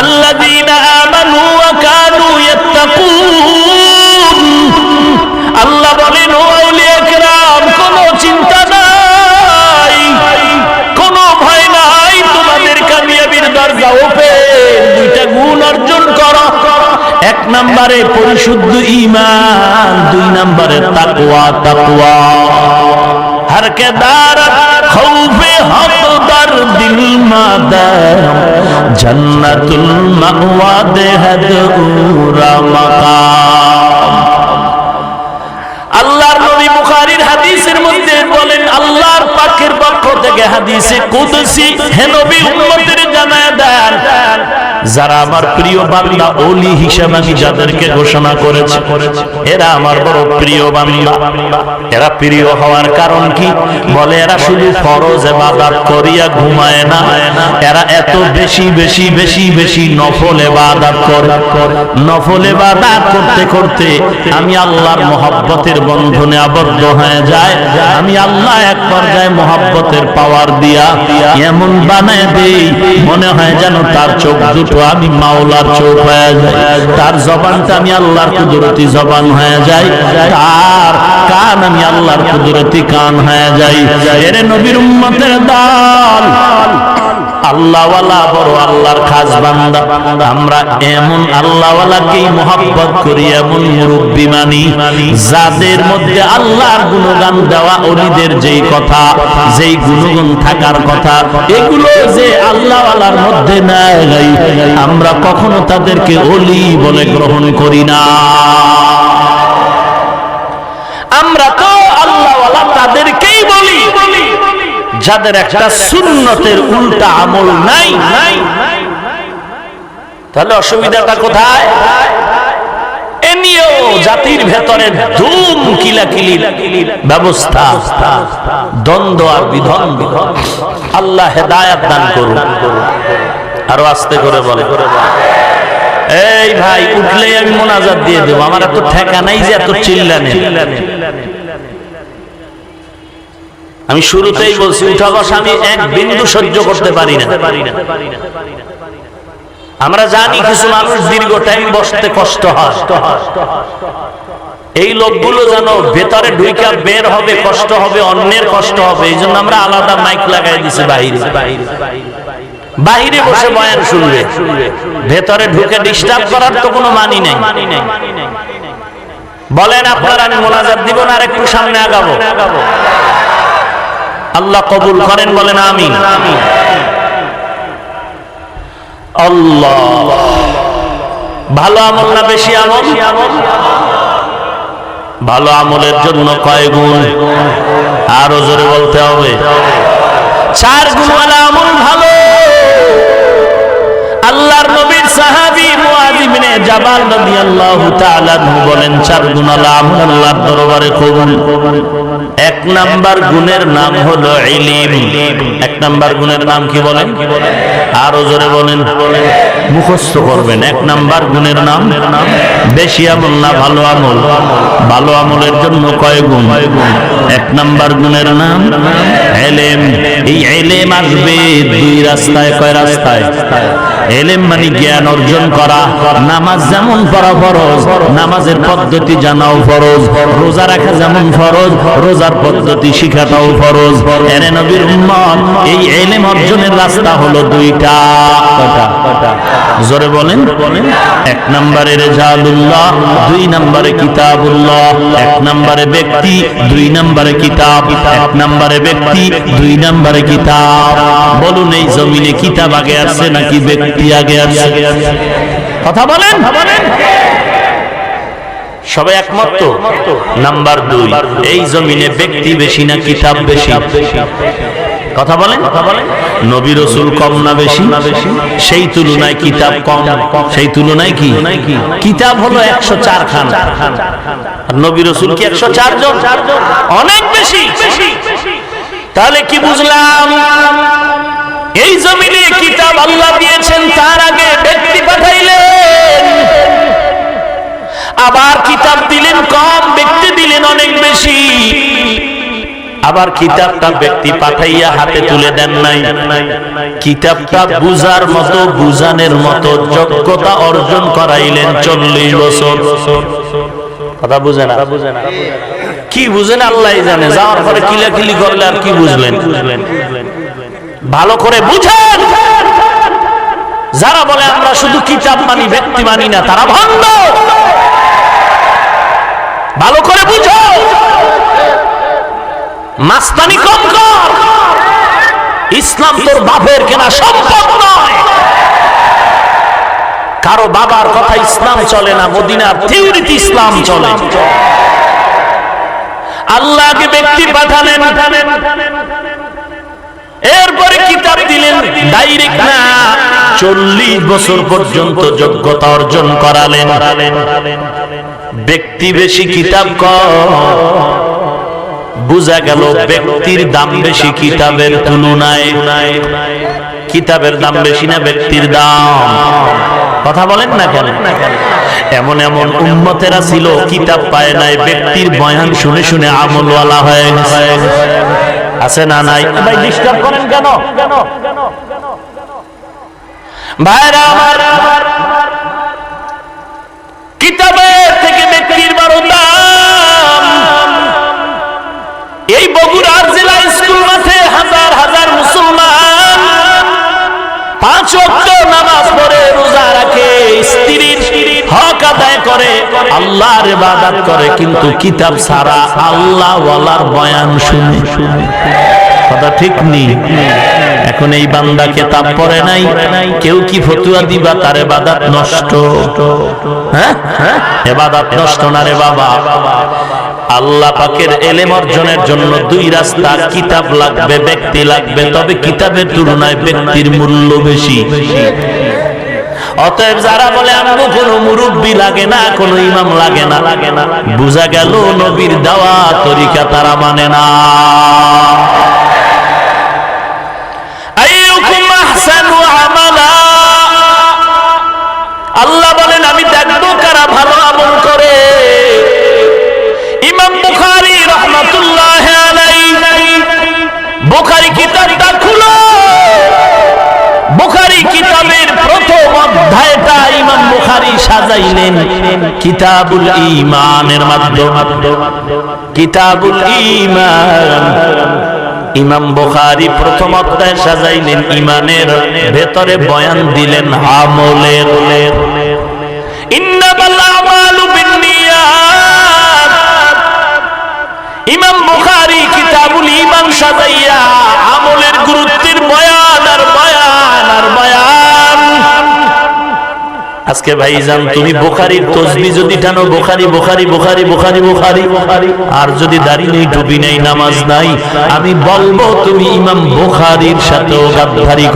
আল্লাযীনা আমানু ওয়া আল্লাহ বলেন, ও আউলিয়া کرام কোনো চিন্তা নাই, কোনো ভয় নাই, তোমাদের কামিয়াবির দরজা ওপেন দুইটা গুণ অর্জন করো। এক নম্বরে পরিশুদ্ধ ইমান দুই নম্বরে তাকওয়া তাকওয়া। হরকে কেদার খৌফে, হক در دل مادر جنت المأوى دہد اورا আল্লাহর নবী বুখারীর হাদিসের মধ্যে বলেন, আল্লাহর পাকের পক্ষ থেকে হাদিসে কুদসি, হে নবী জানায় দেন যারা আমার প্রিয় বান্দা ওলি হিসেবে আমি যাদেরকে ঘোষণা করেছি, এরা আমার বড় প্রিয় বান্দা। এরা প্রিয় হওয়ার কারণ কি? বলে এরা শুধু ফরজ ইবাদত করিয়া ঘুমায় না, এরা এত বেশি বেশি বেশি বেশি নফল ইবাদত করে। নফল ইবাদত করতে করতে আমি আল্লাহর মহব্বতের বন্ধনে আবদ্ধ হয়ে যায় আমি আল্লাহ এক পর্যায়ে মহব্বতের পাওয়ার দিয়া এমন বানায় দেই, মনে হয় যেন তার চোখ দুটো আমি মাওলার চোখ হয়ে যাই তার জবানটা আমি আল্লাহর কুদরতি জবান হয়ে যায়। তার কান আমি আল্লাহর কুদরতি কান হয়ে যাই এরে নবীর উম্মতের দল। আল্লাহওয়ালা বড় আল্লাহর খাস বান্দা। আমরা এমন আল্লাহওয়ালাকেই মোহাব্বত করি, এমন মুরব্বী মানি, যাদের মধ্যে আল্লাহর গুণগান দেওয়া অলিদের যেই কথা, যেই গুণগুণ থাকার কথা, এগুলো যে আল্লাহওয়ালার মধ্যে নাই। আমরা কখনো তাদেরকে অলি বলে গ্রহণ করি না। যাদের একটা সুন্নতের উল্টা আমল নাই। তাহলে অসুবিধাটা কোথায়? এ জাতির ভেতরে ধুম, কিলাকিলির ব্যবস্থা, দ্বন্দ্ব আর বিধন্দ আল্লাহ হেদায়াত দান করুন। আরও আস্তে করে বলে। এই ভাই, উঠলেই আমি মোনাজাত দিয়ে দেবো। আমার এত ঠেকা নাই যে এত চিল্লানে। আমি শুরুতেই বলছি উঠা বসা আমি এক বিন্দু সহ্য করতে পারি না। আমরা জানি কিছু মানুষ দীর্ঘ টাইম বসতে কষ্ট হয়। এই লোকগুলো যেন ভেতরে ঢুইকা বের হবে কষ্ট হবে অন্যের কষ্ট হবে এই জন্য আমরা আলাদা মাইক লাগাই দিছি বাইরে। বাহিরে বসে বয়ান শুনবে। ভেতরে ঢুকে ডিস্টার্ব করার তো কোনো মানি নেই। বলেন আপনারা আমি মোনাজাত দিব না আর একটু সামনে আগাবো। আল্লাহ কবুল করেন বলেন আমি আল্লাহ। ভালো আমল না বেশি আমল? ভালো আমলের জন্য কয় গুণ? আরও জোরে বলতে হবে। চার গুণওয়ালা আমল ভালো। আল্লাহর নবীর সাহাবী মুআয ইবনে জাবাল রাদিয়াল্লাহু তাআলা বলেন, চার গুণওয়ালা আমল আল্লাহর দরবারে কবুল। এক নাম্বার গুণের নাম হলো ইলিম। এক নাম্বার গুণের নাম কি বলেন? আরও জোরে বলেন। মুখস্থ করবেন। এক নাম্বার গুণের নাম, বেশি আমল না ভালো আমল। ভালো আমলের জন্য কয় গুণ? এক নাম্বার গুণের নাম, এলেম। এই এলেম আসবে দুই রাস্তায়, কয় রাস্তায়? এলেম মানে জ্ঞান অর্জন করা। নামাজ যেমন পড়া ফরজ, নামাজের পদ্ধতি জানাও ফরজ। রোজা রাখা যেমন ফরজ, রোজার পদ্ধতি শিখাটাও ফরজ। এনে নবীর উম্মত, এই এলেম অর্জনের রাস্তা হলো দুইটা। জোরে বলেন। এক নম্বরে রেজালুল্লাহ, দুই নম্বরে কিতাবুল্লাহ, এক নম্বরে ব্যক্তি, দুই নম্বরে কিতাব, এক নম্বরে ব্যক্তি, দুই নম্বরে কিতাব। বলুন, এই জমিনে কিতাব আগে আছে নাকি ব্যক্তি আগে আছে? কথা বলেন। সবাই একমত তো? নাম্বার দুই, এই জমিনে ব্যক্তি বেশি না কিতাব বেশি? কথা বলেন। কথা বলেন নবী রসুল কম না বেশি না বেশি? সেই তুলনায় কিতাব কম। সেই তুলনায় কি? কিতাব হলো একশো চার খান। আর নবী রসুল কি একশো চার জন? অনেক বেশি। তাহলে কি বুঝলাম? এই জমিনে কিতাব আল্লাহ দিয়েছেন, তার আগে ব্যক্তি পাঠাইলেন। আবার কিতাব দিলেন কম, ব্যক্তি দিলেন অনেক বেশি। আবার কিতাবটা ব্যক্তি পাঠাইয়া হাতে তুলে দেন নাই। কিতাবটা বুঝার মতো, বুঝানের মতো যোগ্যতা অর্জন করাইলেন চল্লিশ বছর। কথা বুঝে না? কি বুঝেন আল্লাহ জানে। যাওয়ার পরে কিলাকিলি করলে আর কি বুঝলেন? ভালো করে বুঝেন। যারা বলে আমরা শুধু কিতাব মানি, ব্যক্তি মানি না, তারা ভণ্ড। ভালো করে বুঝো। মাস্তানি কম কর। ইসলাম তোর বাপের কেনা সম্পদ নয়। কারও বাবার কথা ইসলাম চলে না, মদিনার থিওরিতে ইসলাম চলে। আল্লাহকে ব্যক্তি পাঠালেন। এরপরে কিতাব দিলেন ডাইরেক্ট না, চল্লিশ বছর পর্যন্ত যোগ্যতা অর্জন করালেন। ব্যক্তি বেশি কিতাব কম। বুঝা গেল ব্যক্তির দাম বেশি কিতাবের তুলনায়। কিতাবের দাম বেশি না ব্যক্তির দাম। কথা বলেন না কেন? এমন এমন উন্মতেরা ছিল কিতাব পায় নাই ব্যক্তির বয়ান শুনে শুনে আমলওয়ালা হয়ে গেছে। আছে না নাই? ভাই ডিস্টার্ব করেন কেন? ভাইরা আমার কিতাবের আল্লাহর ইবাদত করে, কিন্তু কিতাব ছাড়া আল্লাহ ওয়ালার বয়ান শুনে। শুনে কথা ঠিক নেই এখন এই বান্দা কেতাব পড়ে নাই, কেউ কি ফতুয়া দিবা? তার এবাদাত নষ্ট। হ্যাঁ? এবাদাত নষ্ট না রে বাবা? আল্লাহ পাকের এলেম অর্জনের জন্য দুই রাস্তা কিতাব লাগবে, ব্যক্তি লাগবে। তবে কিতাবের তুলনায় ব্যক্তির মূল্য বেশি। অতএব যারা বলে আমগো কোনো মুরব্বী লাগে না, কোনো ইমাম লাগে না লাগে না। বুঝা গেল, নবীর দেওয়া তরিকা তারা মানে না। কিতাবুল ঈমানের মাধ্যমে। কিতাবুল ঈমান। ইমাম বুখারী প্রথম অধ্যায় সাজাইলেন ইমানের ভেতরে বয়ান দিলেন আমলের ইন্নামাল আমালু বিন্নিয়াত। ইমাম বুখারী কিতাবুল ঈমান সাজাইয়া আমলের গুরুত্বের বয়ান আর বয়ান আজকে ভাইজান তুমি বোখারির তসবি যদি টানো বোখারি বোখারি বোখারি বোখারি বোখারি আর যদি দাড়ি নেই টুপি নেই নামাজ নাই। আমি বলব তুমি ইমাম বোখারির সাথেও গাদ্দারি